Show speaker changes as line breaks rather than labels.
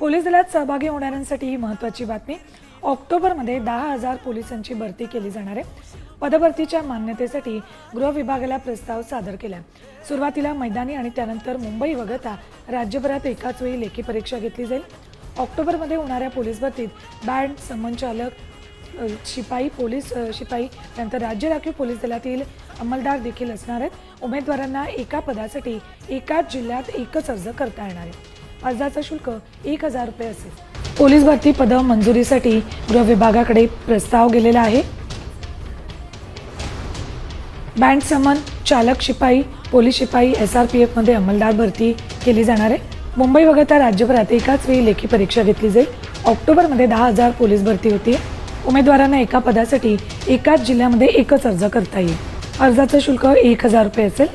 Police दलात सहभागी होणाऱ्यांसाठी ही महत्त्वाची बातमी. ऑक्टोबरमध्ये दहा हजार पोलिसांची भरती केली जाणार आहे. पदभरतीच्या मान्यतेसाठी गृह विभागाला प्रस्ताव सादर केला. सुरुवातीला मैदानी आणि त्यानंतर मुंबई वगळता राज्यभरात एकाच वेळी लेखी परीक्षा घेतली जाईल. ऑक्टोबरमध्ये होणाऱ्या पोलीस भरतीत बँड समनचालक शिपाई पोलीस शिपाई त्यानंतर राज्य राखीव पोलीस दलातील अंमलदार देखील असणार आहेत. उमेदवारांना एका पदासाठी एकाच जिल्ह्यात एकच अर्ज करता येणार आहे. अर्जाचं शुल्क एक हजार रुपये असेल. पोलीस भरती पद मंजुरीसाठी गृह विभागाकडे प्रस्ताव गेलेला आहे. बँड समन चालक शिपाई पोलीस शिपाई एस आर पी एफमध्ये अंमलदार भरती केली जाणार आहे. मुंबई वगळता राज्यभरात एकाच वेळी लेखी परीक्षा घेतली जाईल. ऑक्टोबरमध्ये दहा हजार पोलीस भरती होती उमेदवारांना एका पदासाठी एकाच जिल्ह्यामध्ये एकच अर्ज करता येईल. अर्जाचं शुल्क एक हजार रुपये असेल.